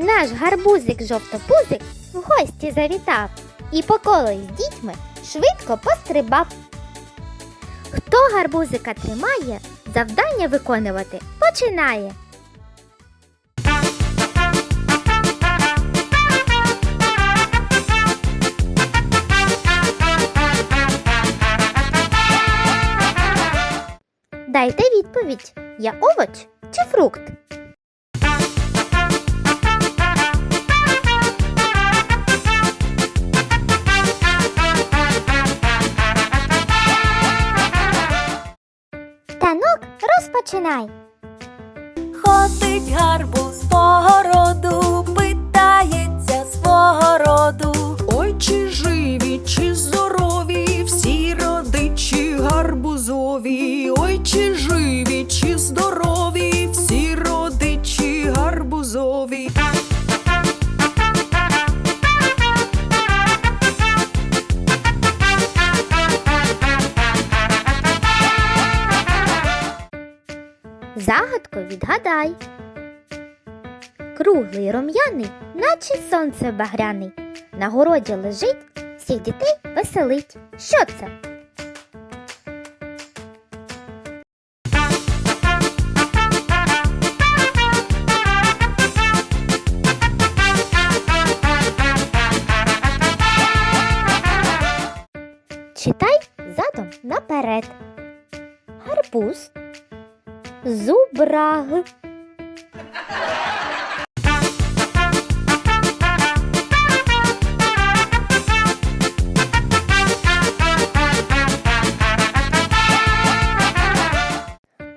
Наш гарбузик жовтопузик в гості завітав і по колу з дітьми швидко пострибав. Хто гарбузика тримає, завдання виконувати починає. Дайте відповідь, я овоч чи фрукт? Розпочинай. Ходить гарбуз по городу, питається свого роду. Загадку відгадай. Круглий рум'яний, наче сонце багряний. На городі лежить, всіх дітей веселить. Що це? Читай задом наперед. Гарбуз. Зубраг.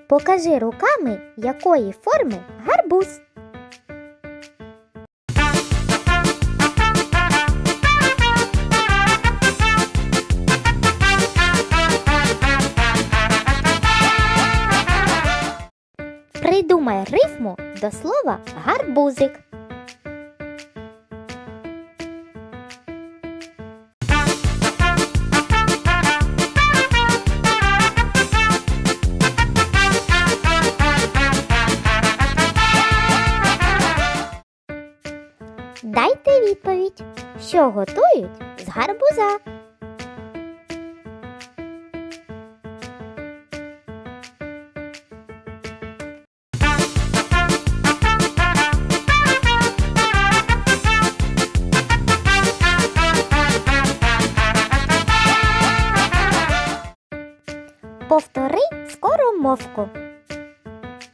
Покажи руками, якої форми гарбуз. Придумай рифму до слова гарбузик. Дайте відповідь, що готують з гарбуза. Повтори скоромовку.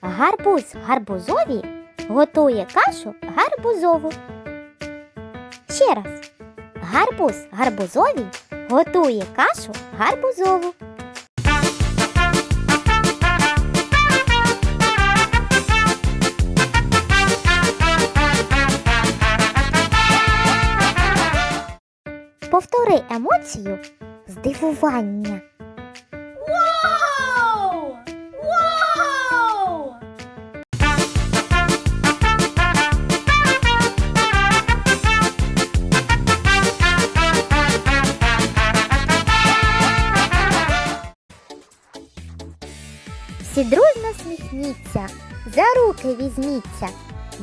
Гарбуз гарбузові готує кашу гарбузову. Ще раз. Гарбуз гарбузові готує кашу гарбузову. Повтори емоцію здивування. Всі дружно сміхніться, за руки візьміться,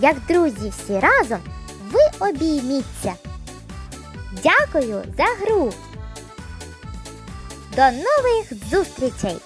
як друзі всі разом ви обійміться. Дякую за гру. До нових зустрічей!